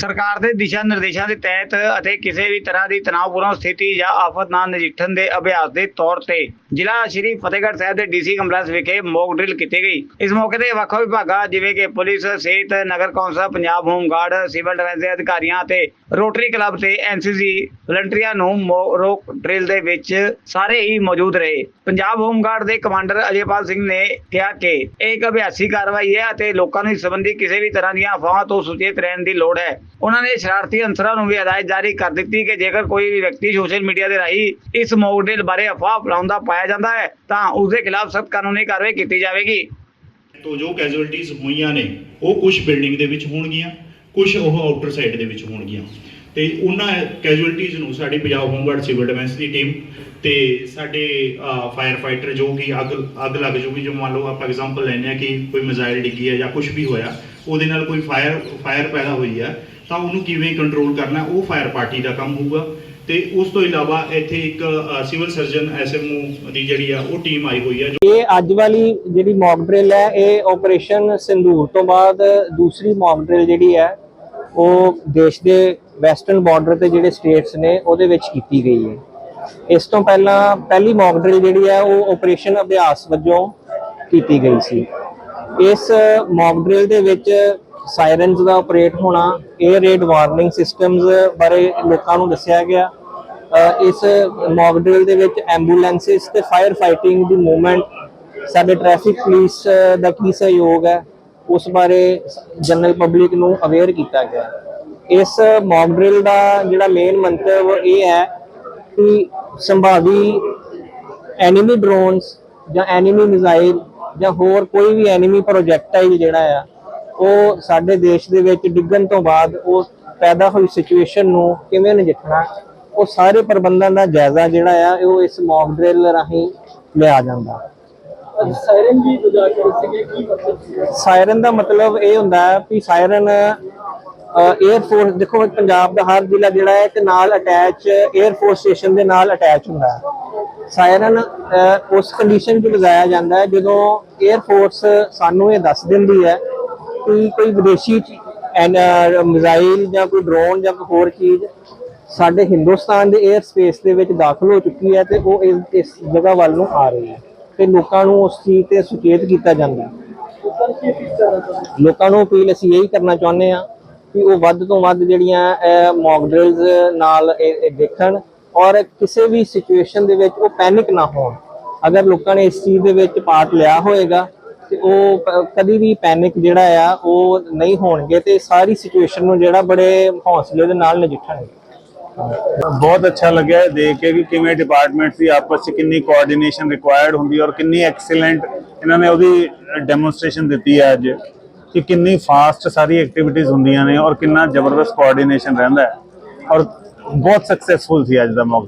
ਸਰਕਾਰ ਦੇ ਦਿਸ਼ਾ ਨਿਰਦੇਸ਼ਾਂ ਦੇ ਤਹਿਤ ਅਤੇ ਕਿਸੇ ਵੀ ਤਰ੍ਹਾਂ ਦੀ ਤਣਾਅਪੂਰਨ ਸਥਿਤੀ ਜਾਂ ਆਫਤ ਨਾਲ ਨਜਿੱਠਣ ਦੇ ਅਭਿਆਸ ਦੇ ਤੌਰ ਤੇ ਜ਼ਿਲ੍ਹਾ ਸ਼੍ਰੀ ਫਤਿਹਗੜ੍ਹ ਸਾਹਿਬ ਦੇ ਡੀਸੀ ਕੰਪਲੈਕਸ ਵਿਖੇ ਮੌਕ ਡਰਿਲ ਕੀਤੀ ਗਈ। ਇਸ ਮੌਕੇ ਤੇ ਵੱਖ ਵਿਭਾਗਾਂ ਜਿਵੇਂ ਕਿ ਪੁਲਿਸ, ਸਿਹਤ, ਨਗਰ council, Punjab home guard civil defence ਦੇ ਅਧਿਕਾਰੀਆਂ ਅਤੇ ਰੋਟਰੀ ਕਲੱਬ ਤੇ ਐਨਸੀਸੀ ਵਲੰਟੀਅਰਾਂ ਨੂੰ ਮੌਕ ਡਰਿਲ ਦੇ ਵਿੱਚ ਸਾਰੇ ਹੀ ਮੌਜੂਦ ਰਹੇ। ਪੰਜਾਬ ਹੋਮ ਗਾਰਡ ਦੇ ਕਮਾਂਡਰ ਅਜੇਪਾਲ ਸਿੰਘ ਨੇ ਕਿਹਾ ਕਿ ਇਹ ਇੱਕ ਅਭਿਆਸੀ ਕਾਰਵਾਈ ਹੈ ਅਤੇ ਲੋਕਾਂ ਨੂੰ ਇਸ ਸੰਬੰਧੀ ਕਿਸੇ ਵੀ ਤਰ੍ਹਾਂ ਦੀਆਂ ਅਫਵਾਹਾਂ ਤੋਂ ਸੁਚੇਤ ਰਹਿਣ ਦੀ ਲੋੜ ਹੈ। ਉਹਨਾਂ ਨੇ ਸ਼ਰਾਰਤੀ ਅਨਸਰਾਂ ਨੂੰ ਵੀ ਹਦਾਇਤ ਜਾਰੀ ਕਰ ਦਿੱਤੀ ਕਿ ਜੇਕਰ ਕੋਈ ਵੀ ਵਿਅਕਤੀ ਸੋਸ਼ਲ ਮੀਡੀਆ ਦੇ ਰਾਹੀਂ ਇਸ ਮੌਕ ਬਾਰੇ ਅਫਵਾਹ ਫੈਲਾਉਂਦਾ ਪਾਇਆ ਜਾਂਦਾ ਹੈ, ਤਾਂ ਉਸ ਦੇ ਖਿਲਾਫ ਸਖਤ ਕਾਨੂੰਨੀ ਕਾਰਵਾਈ ਕੀਤੀ ਜਾਵੇਗੀ। ਤੋਂ ਜੋ ਕੈਜੁਅਲਟੀਜ਼ ਹੋਈਆਂ ਨੇ, ਉਹ ਕੁਝ ਬਿਲਡਿੰਗ ਦੇ ਵਿੱਚ ਹੋਣਗੀਆਂ ਕੁਝ ਉਹ ਆਊਟਰ ਸਾਈਡ ਦੇ ਵਿੱਚ ਹੋਣਗੀਆਂ। ਤੇ ਉਹਨਾਂ ਕੈਜੁਅਲਟੀਜ਼ ਨੂੰ ਸਾਡੀ Punjab home guard civil defence ਦੀ ਟੀਮ ਤੇ ਸਾਡੇ ਫਾਇਰ ਫਾਈਟਰ ਜੋ ਕਿ ਅੱਗ ਅੱਗ ਲੱਗ ਜੂਗੀ, ਜੋ ਮੰਨ ਲਓ ਆਪਾਂ ਐਗਜ਼ਾਮਪਲ ਲੈਂਦੇ ਆ ਕਿ ਕੋਈ ਮਿਜ਼ਾਈਲ ਡਿੱਗੀ ਹੈ ਜਾਂ ਕੁਝ ਵੀ ਹੋਇਆ ਉਹਦੇ ਨਾਲ ਕੋਈ ਫਾਇਰ ਫਾਇਰ ਪੈਦਾ ਹੋਈ ਹੈ ਤਾਂ ਉਹਨੂੰ ਕਿਵੇਂ ਕੰਟਰੋਲ ਕਰਨਾ, ਉਹ ਫਾਇਰ ਪਾਰਟੀ ਦਾ ਕੰਮ ਹੋਊਗਾ। ਤੇ ਉਸ ਤੋਂ ਇਲਾਵਾ ਇੱਥੇ ਇੱਕ ਸਿਵਲ ਸਰਜਨ ਐਸਐਮਓ ਦੀ ਜਿਹੜੀ ਆ, ਉਹ ਟੀਮ ਆਈ ਹੋਈ ਹੈ ਇਹ ਅੱਜ ਵਾਲੀ ਜਿਹੜੀ ਮੌਕ ਡਰਿਲ ਹੈ, ਇਹ ਆਪਰੇਸ਼ਨ ਸਿੰਦੂਰ ਤੋਂ ਬਾਅਦ ਦੂਸਰੀ ਮੌਕ ਡਰਿਲ ਜਿਹੜੀ ਹੈ, ਉਹ ਦੇਸ਼ ਦੇ ਵੈਸਟਰਨ ਬਾਰਡਰ ਤੇ ਜਿਹੜੇ ਸਟੇਟਸ ਨੇ, ਉਹਦੇ ਵਿੱਚ ਕੀਤੀ ਗਈ ਹੈ। ਇਸ ਤੋਂ ਪਹਿਲਾਂ ਪਹਿਲੀ ਮੌਕ ਡਰਿਲ ਜਿਹੜੀ ਹੈ, ਉਹ ਆਪਰੇਸ਼ਨ ਅਭਿਆਸ ਵਜੋਂ ਕੀਤੀ ਗਈ ਸੀ। ਇਸ ਮੌਕ ਡਰਿਲ ਦੇ ਵਿੱਚ ਸਾਇਰਨਸ ਦਾ ਆਪਰੇਟ ਹੋਣਾ 에ਅਰ ਰੇਡ ਵਾਰਨਿੰਗ ਸਿਸਟਮਸ ਬਾਰੇ ਲੋਕਾਂ ਨੂੰ ਦੱਸਿਆ ਗਿਆ। ਇਸ ਮੌਕ ਡਰਿਲ ਦੇ ਵਿੱਚ ਐਂਬੂਲੈਂਸਿਸ ਤੇ ਫਾਇਰ ਫਾਈਟਿੰਗ ਦੀ ਮੂਵਮੈਂਟ ਸਾਡੇ ਟ੍ਰੈਫਿਕ ਪੁਲਿਸ ਦਾ ਕੀ ਸਹਿਯੋਗ ਹੈ, ਉਸ ਬਾਰੇ ਜਨਰਲ ਪਬਲਿਕ ਨੂੰ ਅਵੇਅਰ ਕੀਤਾ ਗਿਆ। ਇਸ ਮੌਕ ਡਰਿਲ ਦਾ ਜਿਹੜਾ ਮੇਨ ਮੰਤਵ ਇਹ ਹੈ ਕਿ ਸੰਭਾਵੀ ਐਨੀਮੀ ਡਰੋਨਸ ਜਾਂ ਐਨੀਮੀ ਮਿਜ਼ਾਈਲ ਜਾਂ ਹੋਰ ਕੋਈ ਵੀ ਐਨੀਮੀ ਪ੍ਰੋਜੈਕਟਾਈਲ ਜਿਹੜਾ ਆ ਉਹ ਸਾਡੇ ਦੇਸ਼ ਦੇ ਵਿੱਚ ਡਿੱਗਣ ਤੋਂ ਬਾਅਦ ਉਹ ਪੈਦਾ ਹੋਈ ਸਿਚੁਏਸ਼ਨ ਨੂੰ ਕਿਵੇਂ ਨਜਿੱਠਣਾ ਉਹ ਸਾਰੇ ਪ੍ਰਬੰਧਾਂ ਦਾ ਜਾਇਜ਼ਾ ਜਿਹੜਾ ਆ ਉਹ ਇਸ ਮੌਕ ਡਰਿਲ ਰਾਹੀਂ ਲਿਆ ਜਾਂਦਾ। ਸਾਇਰਨ ਵੀ ਵਜਾ ਕੇ ਸੀਗੇ ਕੀ ਮਤਲਬ ਸੀ? ਸਾਇਰਨ ਦਾ ਮਤਲਬ ਇਹ ਹੁੰਦਾ ਹੈ ਕਿ ਸਾਇਰਨ 에ਅਰ ਦੇਖੋ, ਪੰਜਾਬ ਦਾ ਹਰ ਜ਼ਿਲ੍ਹਾ ਜਿਹੜਾ ਹੈ ਤੇ ਨਾਲ ਅਟੈਚ 에ਅਰ ਸਟੇਸ਼ਨ ਦੇ ਨਾਲ ਅਟੈਚ ਹੁੰਦਾ ਹੈ। ਸਾਇਰਨ ਉਸ ਕੰਡੀਸ਼ਨ 'ਚ ਲਗਾਇਆ ਜਾਂਦਾ ਹੈ, ਜਦੋਂ 에ਅਰ ਸਾਨੂੰ ਇਹ ਦੱਸ ਦਿੰਦੀ ਹੈ ਕਿ ਕੋਈ ਵਿਦੇਸ਼ੀ ਐਨ ਮਿਜ਼ਾਈਲ ਜਾਂ ਕੋਈ ਡਰੋਨ ਜਾਂ ਕੋਈ ਹੋਰ ਚੀਜ਼ ਸਾਡੇ ਹਿੰਦੁਸਤਾਨ ਦੇ 에ਅਰ ਸਪੇਸ ਦੇ ਵਿੱਚ ਦਾਖਲ ਹੋ ਚੁੱਕੀ ਹੈ ਤੇ ਉਹ ਇਸ ਜਗ੍ਹਾ ਵੱਲ ਨੂੰ ਆ ਰਹੀ ਹੈ। ਤੇ ਲੋਕਾਂ ਨੂੰ ਉਸ ਚੀਜ਼ ਤੇ ਸੁਚੇਤ ਕੀਤਾ ਜਾਂਦਾ ਲੋਕਾਂ ਨੂੰ ਅਪੀਲ ਅਸੀਂ ਇਹੀ ਕਰਨਾ ਚਾਹੁੰਦੇ ਆ ਕਿ ਉਹ ਵੱਧ ਤੋਂ ਵੱਧ ਜਿਹੜੀਆਂ ਮੌਕ ਡਰਿਲਸ ਨਾਲ ਦੇਖਣ ਔਰ ਕਿਸੇ ਵੀ ਸਿਚੁਏਸ਼ਨ ਦੇ ਵਿੱਚ ਉਹ ਪੈਨਿਕ ਨਾ ਹੋਣ। ਅਗਰ ਲੋਕਾਂ ਨੇ ਇਸ ਚੀਜ਼ ਦੇ ਵਿੱਚ ਪਾਰਟ ਲਿਆ ਹੋਏਗਾ, ਤੇ ਉਹ ਕਦੀ ਵੀ ਪੈਨਿਕ ਜਿਹੜਾ ਆ, ਉਹ ਨਹੀਂ ਹੋਣਗੇ ਤੇ ਸਾਰੀ ਸਿਚੁਏਸ਼ਨ ਨੂੰ ਜਿਹੜਾ ਬੜੇ ਹੌਸਲੇ ਦੇ ਨਾਲ ਨਜਿੱਠਣਗੇ। ਬਹੁਤ ਅੱਛਾ ਲੱਗਿਆ ਦੇਖ ਕੇ ਕਿ ਕਿਵੇਂ ਡਿਪਾਰਟਮੈਂਟਸ ਦੀ ਆਪਸ ਵਿੱਚ ਕਿੰਨੀ ਕੋਆਰਡੀਨੇਸ਼ਨ ਰਿਕੁਆਇਰਡ ਹੁੰਦੀ ਔਰ ਕਿੰਨੀ ਐਕਸਲੈਂਟ ਇਹਨਾਂ ਨੇ ਉਹਦੀ ਡੈਮੋਨਸਟ੍ਰੇਸ਼ਨ ਦਿੱਤੀ ਹੈ ਅੱਜ। ਕਿ ਕਿੰਨੀ ਫਾਸਟ ਸਾਰੀ ਐਕਟੀਵਿਟੀਜ਼ ਹੁੰਦੀਆਂ ਨੇ ਔਰ ਕਿੰਨਾ ਜ਼ਬਰਦਸਤ ਕੋਆਰਡੀਨੇਸ਼ਨ ਰਹਿੰਦਾ ਹੈ ਔਰ ਬਹੁਤ ਸਕਸੈਸਫੁਲ ਸੀ ਅੱਜ ਦਾ ਮੌਕ